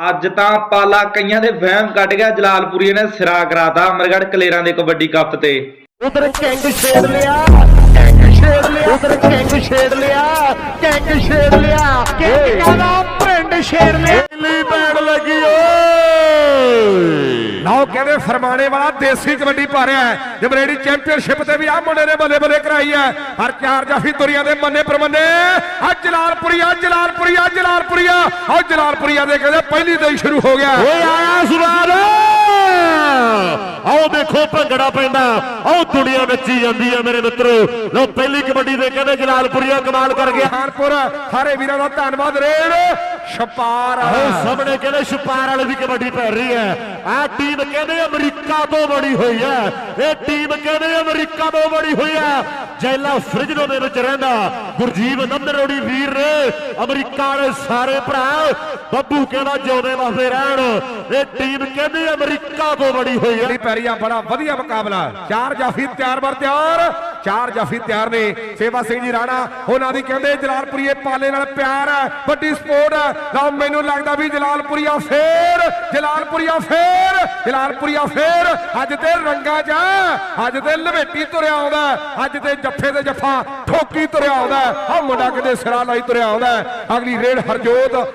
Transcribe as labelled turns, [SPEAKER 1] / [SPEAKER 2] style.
[SPEAKER 1] ਅੱਜ ਤਾਂ ਪਾਲਾ ਕਈਆਂ ਦੇ ਵਹਿਮ ਕੱਢ ਗਿਆ ਜਲਾਲਪੁਰੀ ਨੇ ਸਿਰਾ ਕਰਾਤਾ, ਅਮਰਗੜ੍ਹ ਕਲੇਰਾਂ ਦੇ ਕਬੱਡੀ ਕੱਪ ਤੇ।
[SPEAKER 2] ਉਧਰ ਕਿੰਗ ਛੇੜ ਲਿਆ ਕਿੰਗ ਛੇੜ ਲਿਆ, ਉਧਰ ਕਿੰਗ ਛੇੜ ਲਿਆ ਕਿੰਗ ਛੇੜ ਲਿਆ ਕਿੰਗ ਕਹਿੰਦਾ ਪਿੰਡ ਛੇੜ ਲਿਆ ਲੀ ਪੈਣ ਲੱਗੀ ਓਏ
[SPEAKER 3] ਲਓ ਕਹਿੰਦੇ ਫਰਮਾਣੇ ਵਾਲਾ ਦੇਸੀ ਕਬੱਡੀ ਪਾ ਰਿਹਾ ਹੈ ਜਬਰੇਡੀ ਚੈਂਪੀਅਨਸ਼ਿਪ ਤੇ ਵੀ ਆ ਮੁੰਡੇ ਨੇ ਬੱਲੇ ਬੱਲੇ ਕਰਾਈ ਹੈ। ਹਰ ਚਾਰ ਜਾਫੀ ਦੁਨੀਆ ਦੇ ਮੰਨੇ ਪਰਮੰਨੇ ਆ ਜਲਾਲਪੁਰੀਆ ਜਲਾਲਪੁਰੀਆ ਜਲਾਲਪੁਰੀਆ ਆ ਜਲਾਲਪੁਰੀਆ ਦੇ ਕਹਿੰਦੇ ਪਹਿਲੀ ਦਿਨ ਸ਼ੁਰੂ ਹੋ ਗਿਆ।
[SPEAKER 2] ਓਏ ਆਇਆ ਸੁਰਾਜ ਆਓ ਦੇਖੋ ਭੰਗੜਾ ਪੈਂਦਾ। ਆਓ ਦੁਨੀਆ ਨੱਚੀ ਜਾਂਦੀ ਹੈ ਮੇਰੇ ਮਿੱਤਰੋ। ਲਓ ਪਹਿਲੀ ਕਬੱਡੀ ਦੇ ਕਹਿੰਦੇ ਜਲਾਲਪੁਰੀਆ ਕਮਾਲ ਕਰ ਗਿਆ।
[SPEAKER 3] ਖਾਨਪੁਰ ਸਾਰੇ ਵੀਰਾਂ ਦਾ ਧੰਨਵਾਦ। ਰੇਡ ਛਪਾਰ
[SPEAKER 2] ਆਹ ਸਾਹਮਣੇ ਕਹਿੰਦੇ ਛਪਾਰ ਵਾਲੇ ਦੀ ਕਬੱਡੀ ਪੈ ਰਹੀ ਹੈ। ਆਹ ਟੀਮ ਕਹਿੰਦੇ ਅਮਰੀਕਾ ਤੋਂ ਬਣੀ ਹੋਈ ਹੈ। ਇਹ ਟੀਮ ਕਹਿੰਦੇ ਅਮਰੀਕਾ ਤੋਂ ਬਣੀ ਹੋਈ ਹੈ। ਜੈਲਾ ਫ੍ਰਿਜਨੋ ਦੇ ਵਿੱਚ ਰਹਿੰਦਾ। ਗੁਰਜੀਵ ਨੰਦਰੋੜੀ ਵੀਰ ਨੇ ਅਮਰੀਕਾ ਵਾਲੇ ਸਾਰੇ ਭਰਾ ਬੱਬੂ ਕਹਿੰਦਾ ਜਿਉਂਦੇ ਵਸਦੇ ਰਹਿਣ। ਇਹ ਟੀਮ ਕਹਿੰਦੇ ਅਮਰੀਕਾ ਤੋਂ ਬਣੀ ਹੋਈ ਹੈ।
[SPEAKER 3] ਪੈਰੀਆ ਬੜਾ ਵਧੀਆ ਮੁਕਾਬਲਾ। ਚਾਰ ਜਾਫੀ ਤਿਆਰ ਬਰ ਤਿਆਰ। ਚਾਰ ਜਾਫੀ ਤਿਆਰ ਨੇ। ਸੇਵਾ ਸਿੰਘ ਜੀ ਰਾਣਾ, ਉਹਨਾਂ ਦੀ ਕਹਿੰਦੇ ਜਲਾਲਪੁਰੀਏ ਪਾਲੇ ਨਾਲ ਪਿਆਰ ਹੈ। ਵੱਡੀ ਸਪੋਰਟ ਹੈ। ਲਓ, ਮੈਨੂੰ ਲੱਗਦਾ ਵੀ ਜਲਾਲਪੁਰੀਆ ਫੇਰ ਜਲਾਲਪੁਰੀਆ ਫੇਰ ਜਲਾਲਪੁਰੀਆ ਫੇਰ। ਅੱਜ ਤੇ ਰੰਗਾ ਜਾ, ਅੱਜ ਤੇ ਲਵੇਟੀ ਤੁਰਿਆ ਆਉਂਦਾ ਅੱਜ ਤੇ ਜੱਫੇ ਤੇ ਜੱਫਾ, ਠੋਕੀ ਤੁਰਿਆ ਆਉਂਦਾ ਆ ਮੁੰਡਾ ਕਿਤੇ ਸਿਰਾ ਲਾਈ ਤੁਰਿਆ ਆਉਂਦਾ ਅਗਲੀ ਰੇਡ ਹਰਜੋਤ